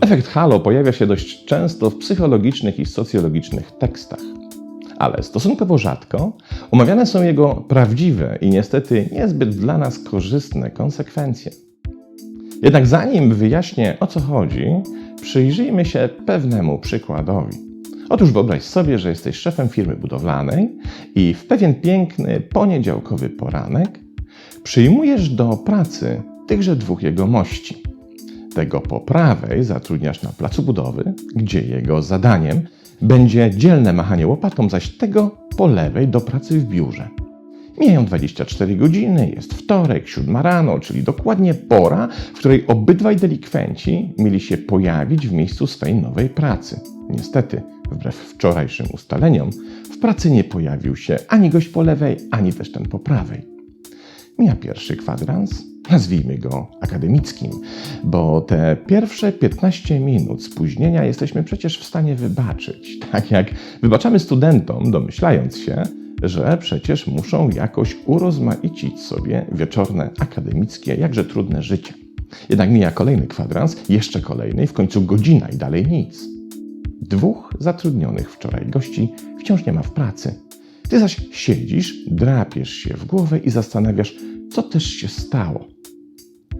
Efekt halo pojawia się dość często w psychologicznych i socjologicznych tekstach, ale stosunkowo rzadko omawiane są jego prawdziwe i niestety niezbyt dla nas korzystne konsekwencje. Jednak zanim wyjaśnię o co chodzi, przyjrzyjmy się pewnemu przykładowi. Otóż wyobraź sobie, że jesteś szefem firmy budowlanej i w pewien piękny poniedziałkowy poranek przyjmujesz do pracy tychże dwóch jegomości. Tego po prawej zatrudniasz na placu budowy, gdzie jego zadaniem będzie dzielne machanie łopatą, zaś tego po lewej do pracy w biurze. Mijają 24 godziny, jest wtorek, siódma rano, czyli dokładnie pora, w której obydwaj delikwenci mieli się pojawić w miejscu swej nowej pracy. Niestety, wbrew wczorajszym ustaleniom, w pracy nie pojawił się ani gość po lewej, ani też ten po prawej. Mija pierwszy kwadrans, nazwijmy go akademickim, bo te pierwsze 15 minut spóźnienia jesteśmy przecież w stanie wybaczyć. Tak jak wybaczamy studentom, domyślając się, że przecież muszą jakoś urozmaicić sobie wieczorne akademickie, jakże trudne życie. Jednak mija kolejny kwadrans, jeszcze kolejny, w końcu godzina i dalej nic. Dwóch zatrudnionych wczoraj gości wciąż nie ma w pracy. Ty zaś siedzisz, drapiesz się w głowę i zastanawiasz, co też się stało.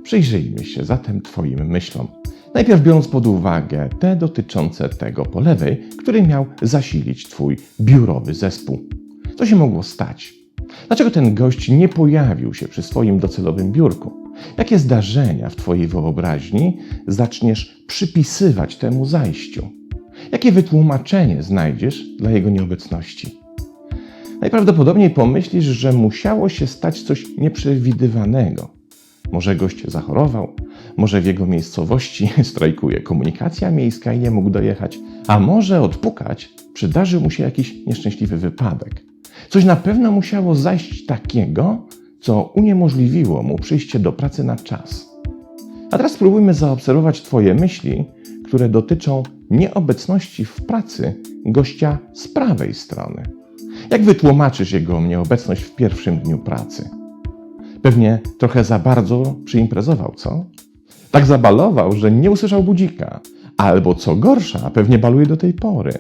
Przyjrzyjmy się zatem Twoim myślom. Najpierw biorąc pod uwagę te dotyczące tego po lewej, który miał zasilić Twój biurowy zespół. Co się mogło stać? Dlaczego ten gość nie pojawił się przy swoim docelowym biurku? Jakie zdarzenia w Twojej wyobraźni zaczniesz przypisywać temu zajściu? Jakie wytłumaczenie znajdziesz dla jego nieobecności? Najprawdopodobniej pomyślisz, że musiało się stać coś nieprzewidywanego. Może gość zachorował, może w jego miejscowości strajkuje komunikacja miejska i nie mógł dojechać, a może odpukać przydarzył mu się jakiś nieszczęśliwy wypadek. Coś na pewno musiało zajść takiego, co uniemożliwiło mu przyjście do pracy na czas. A teraz spróbujmy zaobserwować Twoje myśli, które dotyczą nieobecności w pracy gościa z prawej strony. Jak wytłumaczysz jego nieobecność w pierwszym dniu pracy? Pewnie trochę za bardzo przyimprezował, co? Tak zabalował, że nie usłyszał budzika. Albo co gorsza, pewnie baluje do tej pory.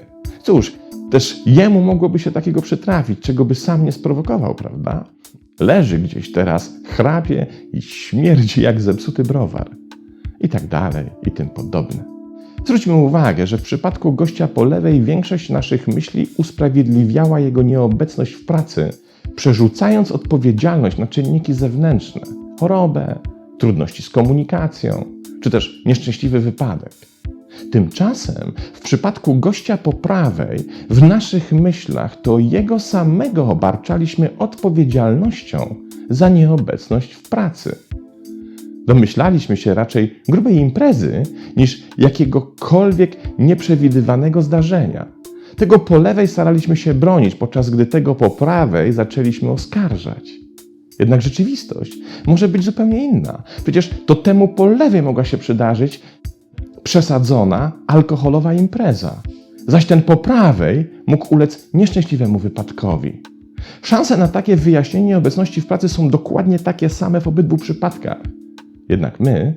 Cóż, też jemu mogłoby się takiego przytrafić, czego by sam nie sprowokował, prawda? Leży gdzieś teraz, chrapie i śmierdzi jak zepsuty browar. I tak dalej, i tym podobne. Zwróćmy uwagę, że w przypadku gościa po lewej większość naszych myśli usprawiedliwiała jego nieobecność w pracy, przerzucając odpowiedzialność na czynniki zewnętrzne chorobę, trudności z komunikacją, czy też nieszczęśliwy wypadek. Tymczasem w przypadku gościa po prawej, w naszych myślach to jego samego obarczaliśmy odpowiedzialnością za nieobecność w pracy. Domyślaliśmy się raczej grubej imprezy niż jakiegokolwiek nieprzewidywanego zdarzenia. Tego po lewej staraliśmy się bronić, podczas gdy tego po prawej zaczęliśmy oskarżać. Jednak rzeczywistość może być zupełnie inna. Przecież to temu po lewej mogła się przydarzyć przesadzona alkoholowa impreza, zaś ten po prawej mógł ulec nieszczęśliwemu wypadkowi. Szanse na takie wyjaśnienie obecności w pracy są dokładnie takie same w obydwu przypadkach. Jednak my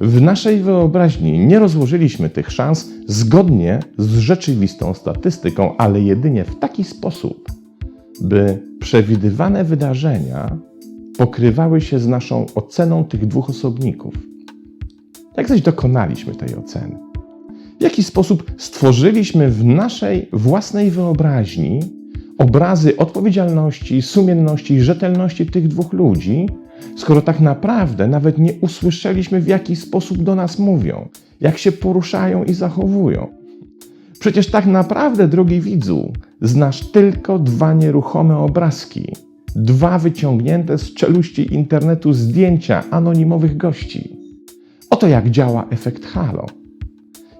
w naszej wyobraźni nie rozłożyliśmy tych szans zgodnie z rzeczywistą statystyką, ale jedynie w taki sposób, by przewidywane wydarzenia pokrywały się z naszą oceną tych dwóch osobników. Jak zaś dokonaliśmy tej oceny? W jaki sposób stworzyliśmy w naszej własnej wyobraźni obrazy odpowiedzialności, sumienności rzetelności tych dwóch ludzi, skoro tak naprawdę nawet nie usłyszeliśmy, w jaki sposób do nas mówią, jak się poruszają i zachowują. Przecież tak naprawdę, drogi widzu, znasz tylko dwa nieruchome obrazki, dwa wyciągnięte z czeluści internetu zdjęcia anonimowych gości. Oto jak działa efekt halo.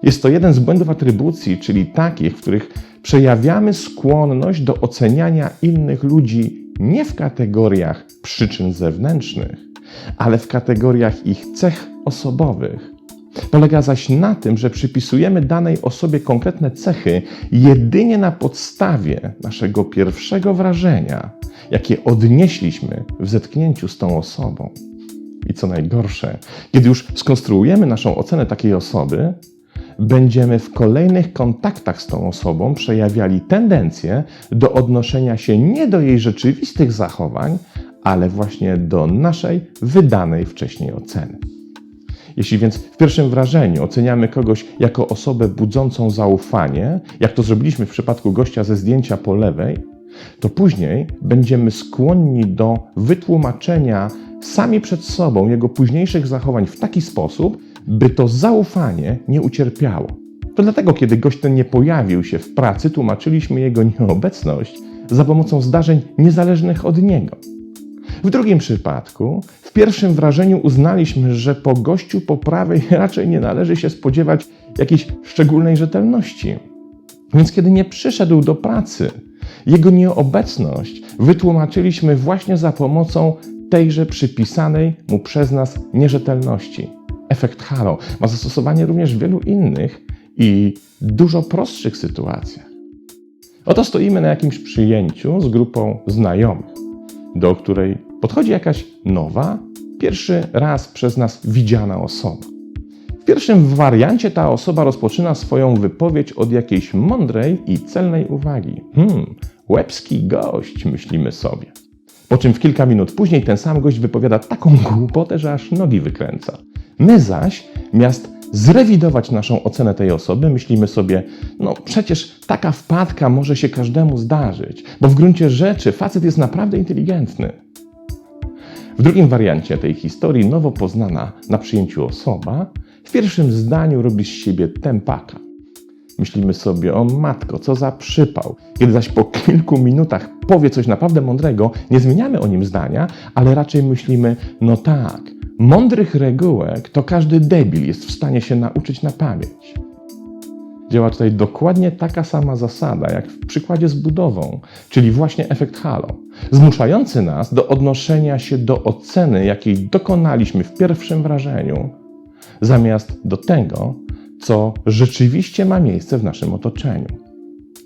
Jest to jeden z błędów atrybucji, czyli takich, w których przejawiamy skłonność do oceniania innych ludzi nie w kategoriach przyczyn zewnętrznych, ale w kategoriach ich cech osobowych. Polega zaś na tym, że przypisujemy danej osobie konkretne cechy jedynie na podstawie naszego pierwszego wrażenia, jakie odnieśliśmy w zetknięciu z tą osobą. I co najgorsze, kiedy już skonstruujemy naszą ocenę takiej osoby, będziemy w kolejnych kontaktach z tą osobą przejawiali tendencję do odnoszenia się nie do jej rzeczywistych zachowań, ale właśnie do naszej wydanej wcześniej oceny. Jeśli więc w pierwszym wrażeniu oceniamy kogoś jako osobę budzącą zaufanie, jak to zrobiliśmy w przypadku gościa ze zdjęcia po lewej, to później będziemy skłonni do wytłumaczenia sami przed sobą jego późniejszych zachowań w taki sposób, by to zaufanie nie ucierpiało. To dlatego, kiedy gość ten nie pojawił się w pracy, tłumaczyliśmy jego nieobecność za pomocą zdarzeń niezależnych od niego. W drugim przypadku, w pierwszym wrażeniu uznaliśmy, że po gościu po prawej raczej nie należy się spodziewać jakiejś szczególnej rzetelności. Więc kiedy nie przyszedł do pracy, jego nieobecność wytłumaczyliśmy właśnie za pomocą tejże przypisanej mu przez nas nierzetelności. Efekt halo ma zastosowanie również w wielu innych i dużo prostszych sytuacjach. Oto stoimy na jakimś przyjęciu z grupą znajomych, do której podchodzi jakaś nowa, pierwszy raz przez nas widziana osoba. W pierwszym wariancie ta osoba rozpoczyna swoją wypowiedź od jakiejś mądrej i celnej uwagi. Hmm, łebski gość, myślimy sobie. Po czym w kilka minut później ten sam gość wypowiada taką głupotę, że aż nogi wykręca. My zaś, miast zrewidować naszą ocenę tej osoby, myślimy sobie, no przecież taka wpadka może się każdemu zdarzyć, bo w gruncie rzeczy facet jest naprawdę inteligentny. W drugim wariancie tej historii nowo poznana na przyjęciu osoba pierwszym zdaniu robi z siebie tempaka. Myślimy sobie, o matko, co za przypał. Kiedy zaś po kilku minutach powie coś naprawdę mądrego, nie zmieniamy o nim zdania, ale raczej myślimy, no tak, mądrych regułek to każdy debil jest w stanie się nauczyć na pamięć. Działa tutaj dokładnie taka sama zasada, jak w przykładzie z budową, czyli właśnie efekt halo, zmuszający nas do odnoszenia się do oceny, jakiej dokonaliśmy w pierwszym wrażeniu, zamiast do tego, co rzeczywiście ma miejsce w naszym otoczeniu.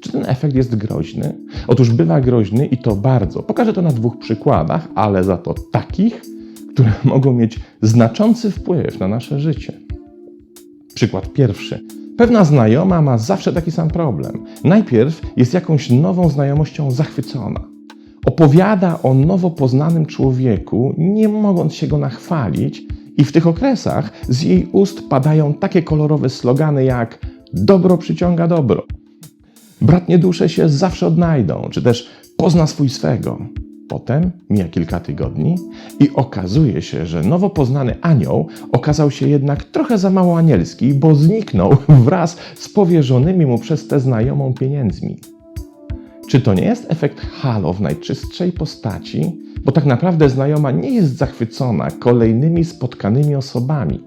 Czy ten efekt jest groźny? Otóż bywa groźny i to bardzo. Pokażę to na dwóch przykładach, ale za to takich, które mogą mieć znaczący wpływ na nasze życie. Przykład pierwszy. Pewna znajoma ma zawsze taki sam problem. Najpierw jest jakąś nową znajomością zachwycona. Opowiada o nowo poznanym człowieku, nie mogąc się go nachwalić, i w tych okresach z jej ust padają takie kolorowe slogany jak dobro przyciąga dobro. Bratnie dusze się zawsze odnajdą, czy też pozna swój swego. Potem mija kilka tygodni i okazuje się, że nowo poznany anioł okazał się jednak trochę za mało anielski, bo zniknął wraz z powierzonymi mu przez tę znajomą pieniędzmi. Czy to nie jest efekt halo w najczystszej postaci? Bo tak naprawdę znajoma nie jest zachwycona kolejnymi spotkanymi osobami.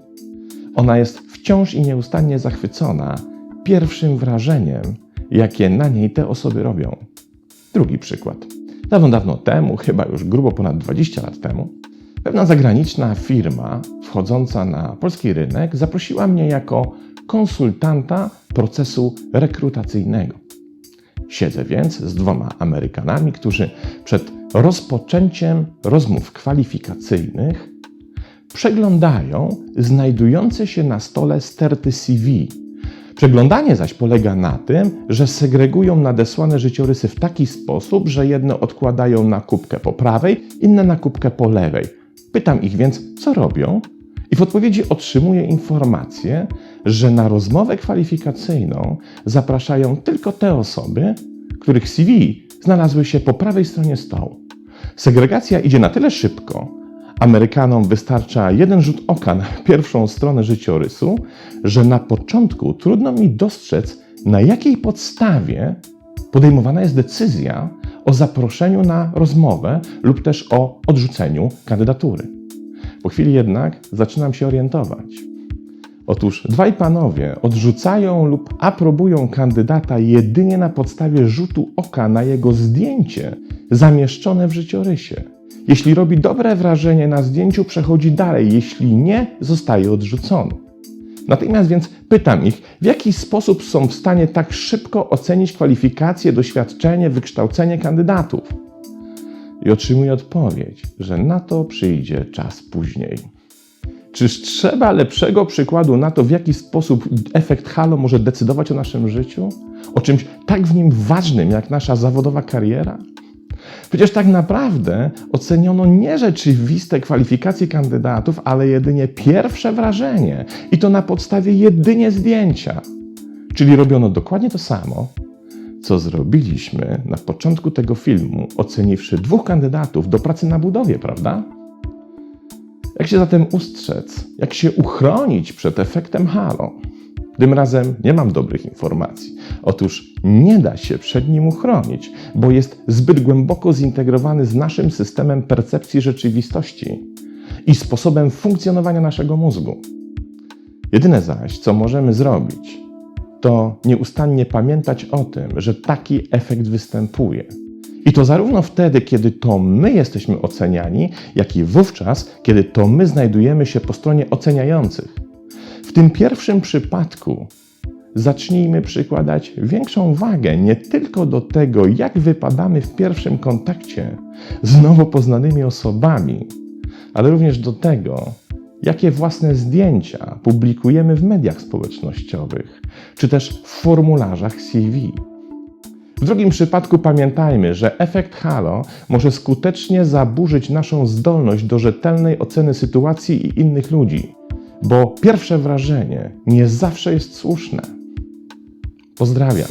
Ona jest wciąż i nieustannie zachwycona pierwszym wrażeniem, jakie na niej te osoby robią. Drugi przykład. Dawno, dawno temu, chyba już grubo ponad 20 lat temu, pewna zagraniczna firma wchodząca na polski rynek zaprosiła mnie jako konsultanta procesu rekrutacyjnego. Siedzę więc z dwoma Amerykanami, którzy przed rozpoczęciem rozmów kwalifikacyjnych przeglądają znajdujące się na stole sterty CV. Przeglądanie zaś polega na tym, że segregują nadesłane życiorysy w taki sposób, że jedne odkładają na kubkę po prawej, inne na kubkę po lewej. Pytam ich więc, co robią, i w odpowiedzi otrzymuję informację, że na rozmowę kwalifikacyjną zapraszają tylko te osoby, których CV znalazły się po prawej stronie stołu. Segregacja idzie na tyle szybko, Amerykanom wystarcza jeden rzut oka na pierwszą stronę życiorysu, że na początku trudno mi dostrzec, na jakiej podstawie podejmowana jest decyzja o zaproszeniu na rozmowę lub też o odrzuceniu kandydatury. Po chwili jednak zaczynam się orientować. Otóż dwaj panowie odrzucają lub aprobują kandydata jedynie na podstawie rzutu oka na jego zdjęcie zamieszczone w życiorysie. Jeśli robi dobre wrażenie na zdjęciu, przechodzi dalej, jeśli nie, zostaje odrzucony. Natychmiast więc pytam ich, w jaki sposób są w stanie tak szybko ocenić kwalifikacje, doświadczenie, wykształcenie kandydatów. I otrzymuję odpowiedź, że na to przyjdzie czas później. Czyż trzeba lepszego przykładu na to, w jaki sposób efekt halo może decydować o naszym życiu? O czymś tak w nim ważnym jak nasza zawodowa kariera? Przecież tak naprawdę oceniono nie rzeczywiste kwalifikacje kandydatów, ale jedynie pierwsze wrażenie i to na podstawie jedynie zdjęcia. Czyli robiono dokładnie to samo, co zrobiliśmy na początku tego filmu, oceniwszy dwóch kandydatów do pracy na budowie, prawda? Jak się zatem ustrzec? Jak się uchronić przed efektem halo? Tym razem nie mam dobrych informacji. Otóż nie da się przed nim uchronić, bo jest zbyt głęboko zintegrowany z naszym systemem percepcji rzeczywistości i sposobem funkcjonowania naszego mózgu. Jedyne zaś, co możemy zrobić, to nieustannie pamiętać o tym, że taki efekt występuje. I to zarówno wtedy, kiedy to my jesteśmy oceniani, jak i wówczas, kiedy to my znajdujemy się po stronie oceniających. W tym pierwszym przypadku zacznijmy przykładać większą wagę nie tylko do tego, jak wypadamy w pierwszym kontakcie z nowo poznanymi osobami, ale również do tego, jakie własne zdjęcia publikujemy w mediach społecznościowych, czy też w formularzach CV. W drugim przypadku pamiętajmy, że efekt halo może skutecznie zaburzyć naszą zdolność do rzetelnej oceny sytuacji i innych ludzi, bo pierwsze wrażenie nie zawsze jest słuszne. Pozdrawiam.